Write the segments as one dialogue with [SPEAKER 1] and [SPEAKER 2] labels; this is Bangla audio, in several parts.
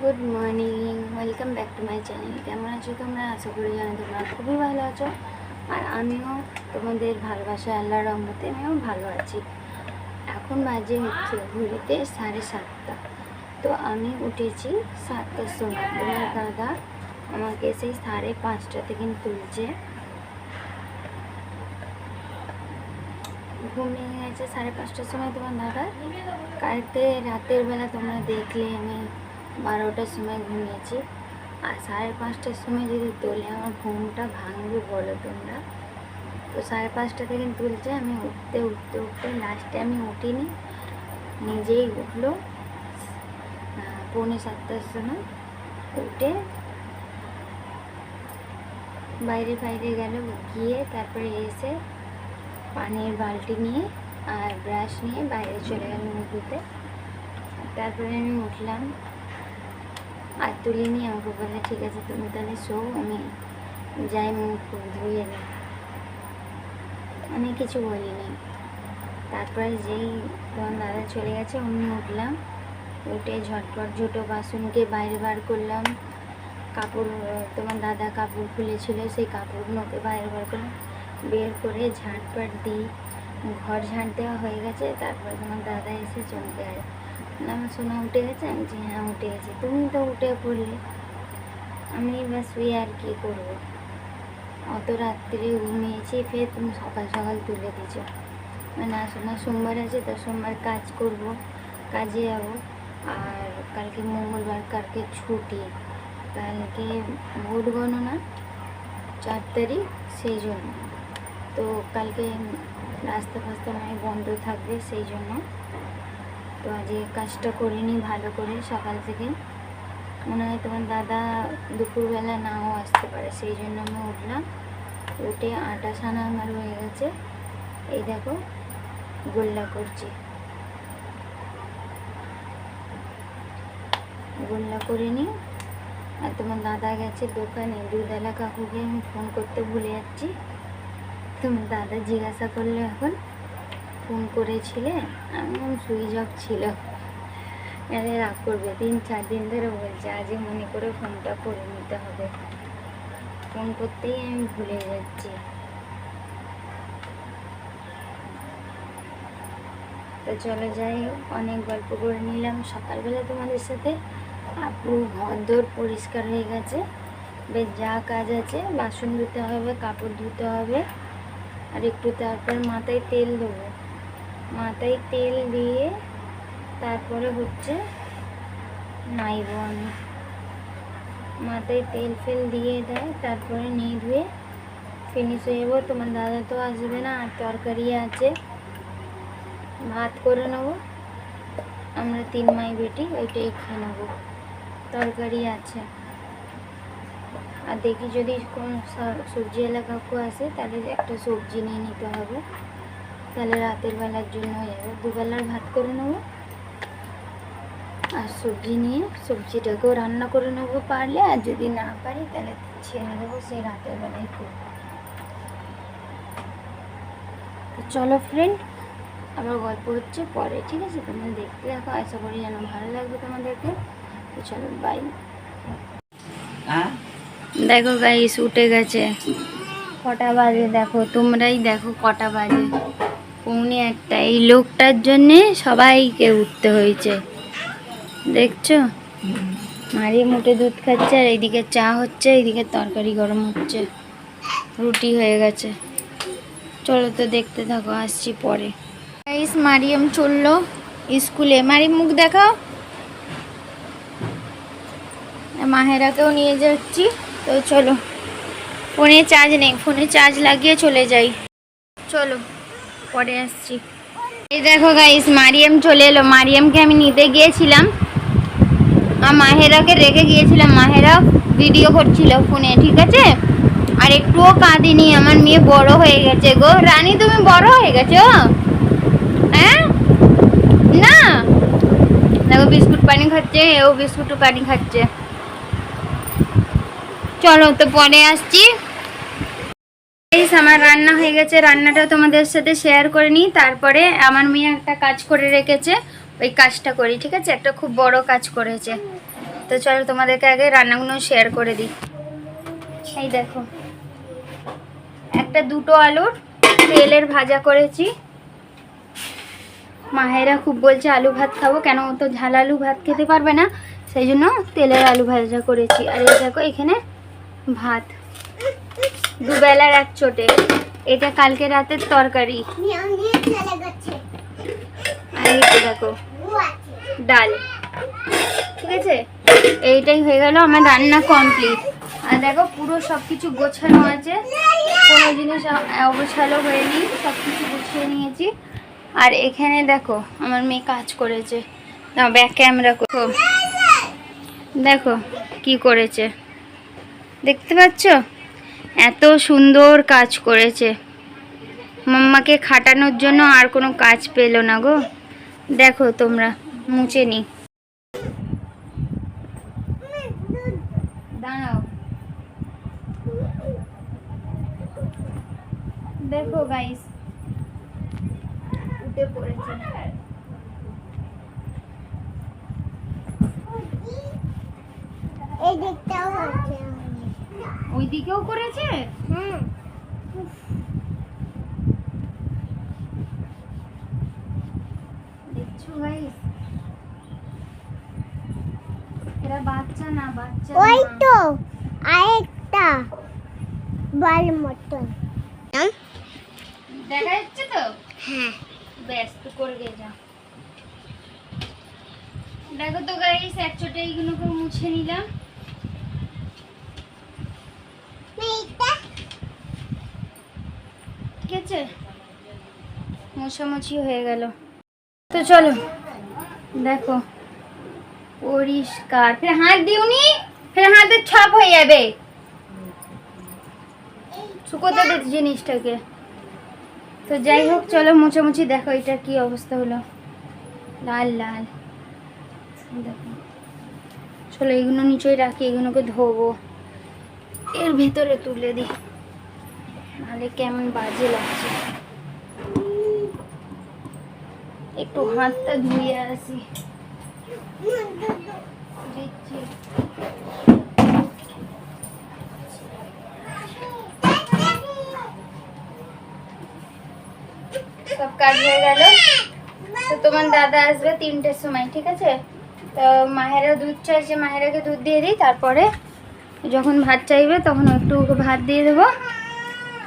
[SPEAKER 1] Good morning, welcome back to my channel. কেমন আছো তোমরা? আশা করি জানো তোমরা খুবই ভালো আছো। আর আমিও তোমাদের ভালোবাসা আল্লাহ রহমতে আমিও ভালো আছি। এখন বাজে হচ্ছে ঘুরিতে সাড়ে সাতটা। তো আমি উঠেছি সাতটার সময়। তোমার দাদা আমাকে সেই সাড়ে পাঁচটাতে কিন্তু তুলছে। ঘুম ভেঙে গেছে সাড়ে পাঁচটার সময় তোমার দাদা। কালকে রাতের বেলা তোমরা দেখলে আমি বারোটার সময় ঘুমিয়েছি। আর সাড়ে পাঁচটার সময় যদি তোলে আমার ঘুমটা ভাঙবে বলো তোমরা? তো সাড়ে পাঁচটা থেকে তুলছে, আমি উঠতে উঠতে উঠতে লাস্টে আমি উঠিনি। নিজেই উঠল। পৌনে সাতটার সময় উঠে বাইরে বাইরে গেল। গিয়ে তারপরে এসে পানির বালতি নিয়ে আর ব্রাশ নিয়ে বাইরে চলে গেল মুখ তারপরে আমি উঠলাম। আর তুলে নিয়ে আমাকে বললে, ঠিক আছে, তুমি তাহলে শো আমি যাই মুখ ধুয়ে নিই আমি কিছু বলিনি। তারপরে যেই তোমার দাদা চলে গেছে অমনি উঠলাম, উঠে ঝটপট ঝুটো বাসনকে বাইরে বার করলাম। কাপড়, তোমার দাদা কাপড় খুলেছিল, সেই কাপড়গুলোকে বাইরে বার করলাম। বের করে ঝাঁটপাট দিই, ঘর ঝাঁট দেওয়া হয়ে গেছে, তারপরে তোমার দাদা এসে চমকে আর আমার সোনা উঠে গেছে, আমি বলছি হ্যাঁ উঠে গেছে। তুমি তো উঠে পড়লে। আমি এবার শুয়ে আর কী করব? অত রাত্রে ঘুমিয়েছি, ফের তুমি সকাল সকাল তুলে দিছো না, সোনা সোমবার আছে, তো সোমবার কাজ করব, কাজে যাব। আর কালকে মঙ্গলবার, কালকে ছুটি। কালকে ভোট গণনা চার তারিখ, সেই জন্য। তো কালকে রাস্তা ফাস্তা মানে বন্ধ থাকবে, সেই জন্য। তো আজ এই কাজটা করে নিই ভালো করে সকাল থেকে। মনে হয় তোমার দাদা দুপুরবেলা নাও আসতে পারে, সেই জন্য আমি উঠলাম। উঠে আটা সানা আমার হয়ে গেছে। এই দেখো, গোল্লা করছি। গোল্লা করে নিই। আর তোমার দাদা গেছে দোকানে, দুধওয়ালা কাকুকে আমি ফোন করতে ভুলে যাচ্ছি। তোমার দাদা জিজ্ঞাসা করল এখন ফোন করেছিলে? আমি সুইচ অফ ছিল। এলে রাগ করবে তিন চার দিন ধরে বলছে আজই মনে করে ফোনটা করে নিতে হবে। ফোন করতেই আমি ভুলে যাচ্ছি। তো চলে যাই হোক, অনেক গল্প করে নিলাম। সকালবেলা তোমাদের সাথে আপু ঘর পরিষ্কার হয়ে গেছে। বেশ যা কাজ আছে বাসন ধুতে হবে কাপড় ধুতে হবে। আর একটু তারপর মাথায় তেল দেবো। মাথায় তেল দিয়ে তারপরে হচ্ছে নাইবো আমি মাথায় তেল ফেল দিয়ে দেয়, তারপরে নিয়ে ধুয়ে ফিনিশ হয়ে যাব। তোমার দাদা তো আসবে না, আর তরকারি আছে। ভাত করে নেব। আমরা তিন মাই বেটি, ওইটাই খেয়ে নেব। তরকারি আছে। আর দেখি যদি কোনো সবজি এলাকা কাকু আসে, তাহলে একটা সবজি নিয়ে নিতে হবে। তাহলে রাতের বেলার জন্য হয়ে যাবে। দুবেলার ভাত করে নেব। আর সবজি নিয়ে সবজিটাকেও রান্না করে নেব পারলে। আর যদি না পারি তাহলে ছেড়ে দেবো সেই রাতের বেলায় করব চলো ফ্রেন্ড আবার গল্প হচ্ছে পরে ঠিক আছে? তোমরা দেখতে দেখো আশা করি যেন ভালো লাগবে তোমাদেরকে। তো চলো বাই
[SPEAKER 2] হ্যাঁ?
[SPEAKER 1] দেখো গাইস উঠে গেছে। কটা বাজে দেখো? তোমরাই দেখো কটা বাজে। পৌনে একটা। এই লোকটার জন্যে সবাইকে উঠতে হয়েছে। দেখছ? মারি মুঠে দুধ খাচ্ছে আর এইদিকে চা হচ্ছে, এইদিকে তরকারি গরম হচ্ছে। রুটি হয়ে গেছে। চলো তো দেখতে থাকো, আসছি পরে। গাইস মারিয়াম চলল স্কুলে। মারি মুখ দেখাও। মাহেরাকেও নিয়ে যাচ্ছি। তো চলো, ফোনে চার্জ নেই, ফোনে চার্জ লাগিয়ে চলে যাই। চলো। পরে আসছি। এই দেখো গাইস মারিয়াম চলে এলো। মারিয়ামকে আমি নিতে গিয়েছিলাম। আর মাহেরাকে রেখে গিয়েছিলাম। মাহেরা ভিডিও করছিল ফোনে ঠিক আছে? আর একটুও কাঁদিনি। আমার মেয়ে বড় হয়ে গেছে গো। রানী, তুমি বড় হয়ে গেছো? হ্যাঁ? না? দেখো, বিস্কুট পানি খাচ্ছে এও বিস্কুট পানি খাচ্ছে। চলো, তো পরে আসছি। আমার রান্না হয়ে গেছে। রান্নাটা তোমাদের সাথে শেয়ার করে নিই। তারপরে আমার মেয়ে একটা কাজ করে রেখেছে। ওই কাজটা করি, ঠিক আছে? একটা খুব বড় কাজ করেছে। তো চলো তোমাদেরকে আগে রান্নাগুলো শেয়ার করে দিই। এই দেখো। একটা দুটো আলুর তেলের ভাজা করেছি। মায়েরা খুব বলছে, আলু ভাত খাব? কেন? ও তো ঝাল আলু ভাত খেতে পারবে না। সেই জন্য তেলের আলু ভাজা করেছি। আর এই দেখো, এখানে ভাত। দুবেলার এক চোটে। এটা কালকে রাতের তরকারি। দেখো, ডাল। ঠিক আছে? এইটাই হয়ে গেল আমার রান্না কমপ্লিট আর দেখো, পুরো সব কিছু গোছানো আছে। কোনো জিনিস অগোছালো হয়নি। সব কিছু গুছিয়ে নিয়েছি। আর এখানে দেখো, আমার মেয়ে কাজ করেছে। না ব্যাক ক্যামেরা করো। দেখো, কি করেছে। দেখতে পাচ্ছ? এত সুন্দর কাজ করেছে। মাম্মাকে খাটানোর জন্য আর কোনো কাজ পেল না গো। দেখো তোমরা, মুছে নি। দাঁড়াও। দেখো গাইস উঠে পড়েছে।
[SPEAKER 3] এই দিকটাও হচ্ছে।
[SPEAKER 1] ওই দিকেও করেছে দেখছ গাইস এরা বাচ্চা না বাচ্চা
[SPEAKER 3] ওই তো আরেকটা বল মতন
[SPEAKER 1] দেখা যাচ্ছে তো?
[SPEAKER 3] হ্যাঁ।
[SPEAKER 1] ব্যাস তো করে দিয়ে যা। দেখো তো গাইস একচোটে এইগুলোকে মুছে নিলাম। আছে মোছামুছি হয়ে গেল। তো চলো, দেখো। পরিষ্কার। ফের হাত দিওনি? ফের হাতের ছাপ হয়ে যাবে। শুকোতে দে জিনিসটাকে। তো যাই হোক, চলো মোছামুছি দেখো এটা কি অবস্থা হলো। লাল লাল। দেখো। চলো এগুলো নিচেই রাখি, এগুলোকে ধোবো। এর ভেতরে তুলে দিই। নাহলে কেমন বাজে লাগছে? একটু হাতটা ধুয়ে আসি। সব কাজ হয়ে গেল। তো তোমার দাদা আসবে তিনটের সময়, ঠিক আছে? তো মাহেরা দুধ চাইছে মাহেরাকে দুধ দিয়ে দিই, তারপরে যখন ভাত চাইবে তখন একটু ভাত দিয়ে দেবো।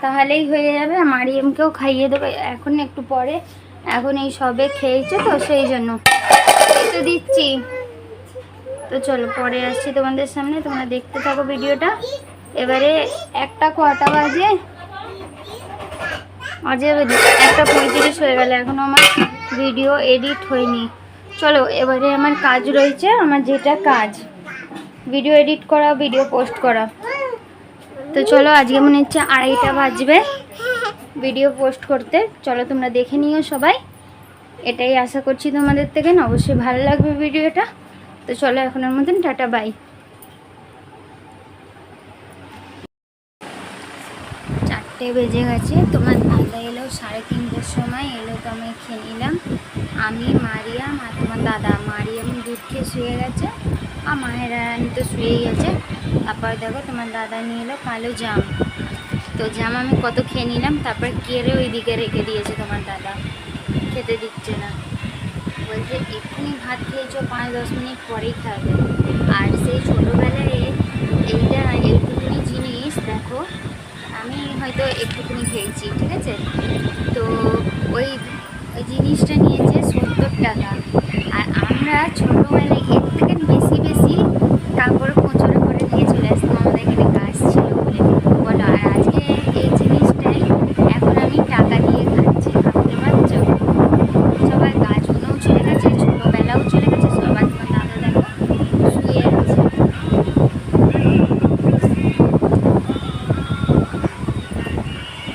[SPEAKER 1] তাহলেই হয়ে যাবে। মারিয়ামকেও খাইয়ে দেবো। এখন একটু পরে। এখন এই সবে খেয়েছে তো, সেই জন্য। তো দিচ্ছি। তো চলো, পরে আসছি তোমাদের সামনে। তোমরা দেখতে থাকো ভিডিওটা। এবারে একটা কটা বাজে? অজে একটা পঁয়ত্রিশ হয়ে গেল। এখনও আমার ভিডিও এডিট হয়নি। চলো, এবারে আমার কাজ রয়েছে। আমার যেটা কাজ, ভিডিও এডিট করা, ভিডিও পোস্ট করা। তো চলো আজকে মনে হচ্ছে আড়াইটা বাজবে। ভিডিও পোস্ট করতে। চলো তোমরা দেখে নিও সবাই। এটাই আশা করছি তোমাদের থেকে না, অবশ্যই ভালো লাগবে ভিডিওটা তো চলো এখনের মতন টাটা বাই চারটে বেজে গেছে তোমার এলো সাড়ে তিনটের সময়, এলো তো আমি খেয়ে নিলাম। আমি মারিয়াম আর তোমার দাদা মারিয়াম দুধ খেয়ে শুয়ে গেছে। আর মায়ের রানী তো শুয়েই গেছে তারপর দেখো তোমার দাদা নিয়ে এলো কালো জাম। তো জাম আমি কত খেয়ে নিলাম, তারপর কেড়ে ওই দিকে রেখে দিয়েছে তোমার দাদা। খেতে দিচ্ছে না। বলছে, এক্ষুনি ভাত খেয়েছো, পাঁচ, দশ মিনিট পরেই খাবে। আর সেই ছোটোবেলায় এইটা, এইটুকুনি জিনিস, দেখো আমি হয়তো একটুখানি খেয়েছি ঠিক আছে? তো ওই জিনিসটা নিয়েছে সত্তর টাকা। আর আমরা ছোটোবেলায় এর থেকে বেশি বেশি তারপরে পচড়ে করে নিয়ে চলে আসতাম আমাদের এখানে গাছ ছিল বলে বলো আর আজকে এই জিনিসটাই এখন আমি টাকা দিয়ে খাচ্ছি ভাবতে পারছ সবার গাছগুলোও চলে গেছে ছোটোবেলাও চলে গেছে সবার তোমার দাদা দেখো শুয়ে আছে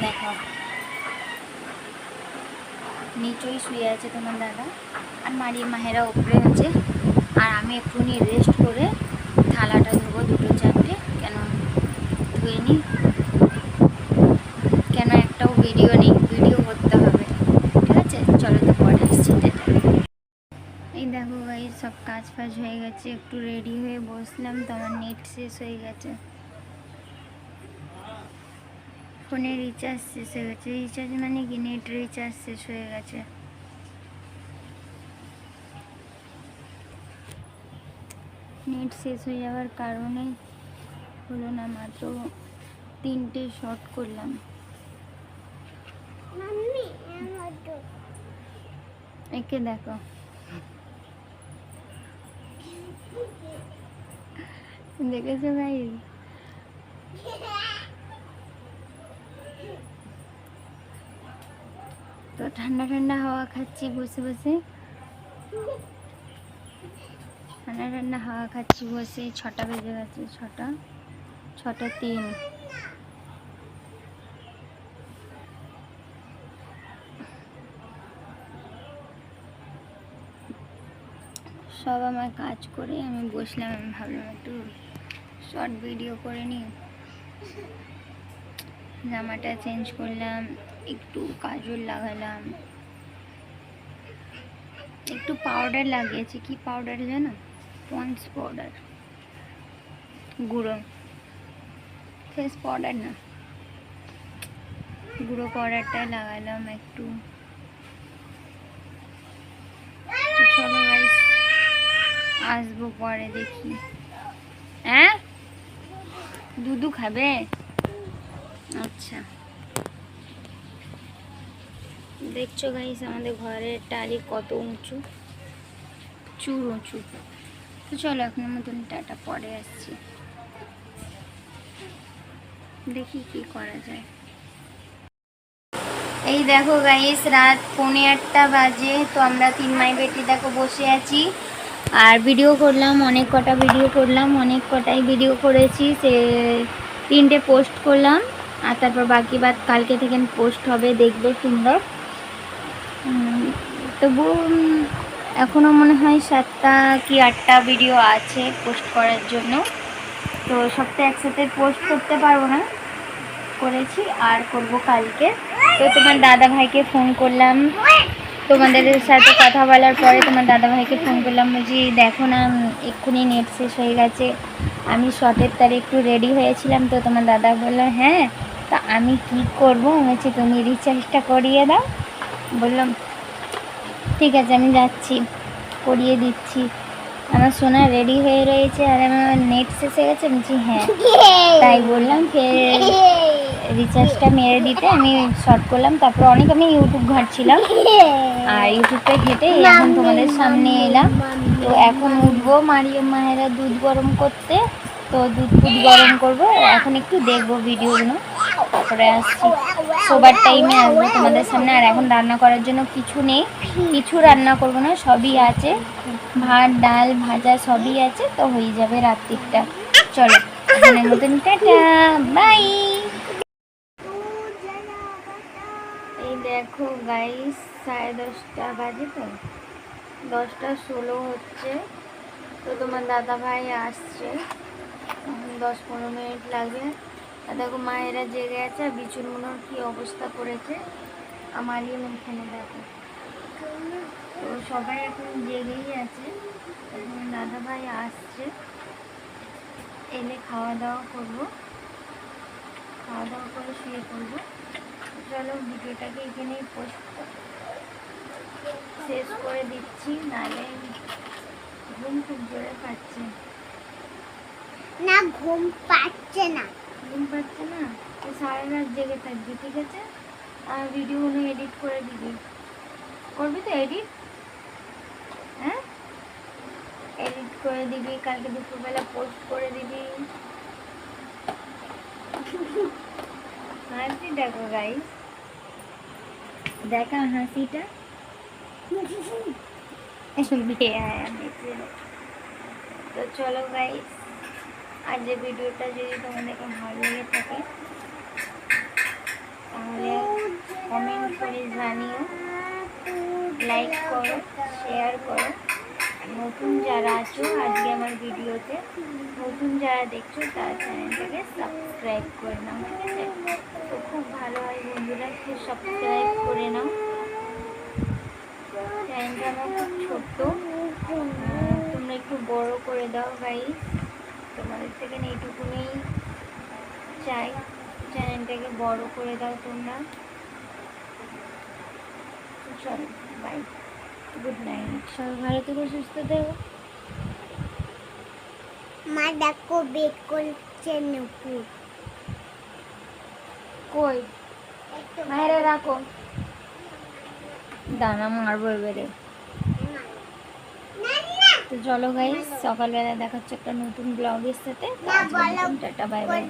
[SPEAKER 1] দেখো নিচই শুয়ে আছে তোমার দাদা আর মারিয়ে মাহেরা উপরে আছে আর আমি একটুখানি রেস্ট করে থালাটা ধোবো দুটো চারটে। কেন ধুয়ে নিই কেন একটাও ভিডিও নেই? ভিডিও করতে হবে। ঠিক আছে? চলো তো পরে আসছি এই দেখো এই সব কাজ ফাজ হয়ে গেছে। একটু রেডি হয়ে বসলাম, তো আমার নেট শেষ হয়ে গেছে। ফোনে রিচার্জ শেষ হয়ে গেছে। রিচার্জ মানে কি? নেট রিচার্জ শেষ হয়ে গেছে। নেট শেষ হয়ে যাওয়ার কারণে হলো না মাত্র তিনটে শট করলাম। একে দেখো। দেখেছ ভাই? তো ঠান্ডা ঠান্ডা হাওয়া খাচ্ছি বসে বসে। ঠান্ডা ঠান্ডা হাওয়া খাচ্ছি বসে ছটা বেজে গেছে, ছটা ছটা তিন। সব আমার কাজ করে আমি বসলাম, আমি ভাবলাম একটু শর্ট ভিডিও করে নিই জামাটা চেঞ্জ করলাম, একটু কাজল লাগালাম। একটু পাউডার লাগিয়েছি, কি পাউডার জানো? পন্স পাউডার গুঁড়ো। ফেস পাউডার না। গুঁড়ো পাউডারটা লাগালাম একটু। চলো গাইস আসব পরে দেখি। হ্যাঁ? দুধু খাবে? আচ্ছা। দেখছ গাইস আমাদের ঘরের টালি কত উঁচু? চুর উঁচু। তো চলো, এখনের মতন টাটা, পরে আসছি। দেখি কি করা যায়। এই দেখো গাইস রাত পৌনে আটটা বাজে, তো আমরা তিন মাই বেটি দেখো বসে আছি। আর ভিডিও করলাম, অনেক কটা ভিডিও করলাম, অনেক কটাই ভিডিও করেছি। সে তিনটে পোস্ট করলাম, আর তারপর বাকি বাদ কালকে থেকে পোস্ট হবে, দেখবে সুন্দর। তবু এখনও মনে হয় সাতটা কি আটটা ভিডিও আছে পোস্ট করার জন্য। তো সবটা একসাথে পোস্ট করতে পারব না। করেছি, আর করব কালকে। তো তোমার দাদা ভাইকে ফোন করলাম। তোমাদের সাথে কথা বলার পরে তোমার দাদা ভাইকে ফোন করলাম। বলছি, দেখো না, এক্ষুনি নেট শেষ হয়ে গেছে। আমি শর্টের তারে একটু রেডি হয়েছিলাম। তো তোমার দাদা বলল হ্যাঁ তা আমি কি করব? বলছি, তুমি রিচার্জটা করিয়ে দাও। বললাম ঠিক আছে আমি যাচ্ছি। করিয়ে দিচ্ছি। আমার সোনা রেডি হয়ে রয়েছে আর আমার নেট শেষ হয়ে গেছে বলছি হ্যাঁ। তাই বললাম ফের রিচার্জটা মেরে দিতে আমি শর্ট করলাম তারপর অনেক আমি ইউটিউব ঘাঁটছিলাম। আর ইউটিউবটা ঘেটে এখন তোমাদের সামনে এলাম। তো এখন উঠবো মারিয়ম মাহেরা দুধ গরম করতে। তো দুধ দুধ গরম করব। এখন একটু দেখব ভিডিওগুলো। তারপরে আসছি। সবার টাইমে আসব তোমাদের সামনে। আর এখন রান্না করার জন্য কিছু নেই। কিছু রান্না করব না, সবই আছে। ভাত, ডাল, ভাজা সবই আছে। তো হয়ে যাবে রাত্রিটা। চলো মতন টাটা। বাই এই দেখো গাইস সাড়ে দশটা বাজে তো। দশটা ষোলো হচ্ছে। তো তোমার দাদা ভাই আসছে। দশ পনেরো মিনিট লাগবে আর দেখো মায়েরা জেগে আছে আর বিচুনগুলোর কী অবস্থা করেছে। আমারই এখানে দেখো। তো সবাই এখন জেগেই আছে। দাদা ভাই আসছে। এলে খাওয়া দাওয়া করব। খাওয়া দাওয়া করে শুয়ে পড়ব। চলো ভিডিওটাকে এখানেই পোস্ট শেষ করে দিচ্ছি। নাহলে ঘুম খুব জোরে পাচ্ছে।
[SPEAKER 3] না ঘুম পাচ্ছে না।
[SPEAKER 1] ঘুম পাচ্ছে না? তো সারা রাত জেগে থাকবি ঠিক আছে? আর ভিডিওগুলো এডিট করে দিবি। করবি তো এডিট হ্যাঁ? এডিট করে দিবি কালকে দুপুরবেলা পোস্ট করে দিবি। হাসি দেখো গাইস দেখা হাসিটা। তো চলো গাইস আর যে ভিডিওটা যদি তোমাদেরকে ভালো লেগে থাকে, তাহলে কমেন্ট করে জানিও লাইক করো শেয়ার করো। নতুন যারা আছো আজকে আমার ভিডিওতে, নতুন যারা দেখছ তারা চ্যানেলটাকে সাবস্ক্রাইব করে নাও, ঠিক আছে? তো খুব ভালো হয় বন্ধুরা, একটু সাবস্ক্রাইব করে নাও। চ্যানেলটা আমার খুব ছোট্ট। তোমরা একটু বড় করে দাও গাইস তোমাদের থেকে না এইটুকুনি চাই। চ্যানেলটাকে বড় করে দাও তোমরা। চলো বাই গুড নাইট সবাই ভালো থেকে সুস্থ থেকো।
[SPEAKER 3] মা দেখো বেড করছে নুপুর
[SPEAKER 1] কই? বাইরে রাখো। দানা মারবো এবারে। তো চলো গাই সকালবেলা দেখাচ্ছে একটা নতুন ব্লগের সাথে। Tata bye bye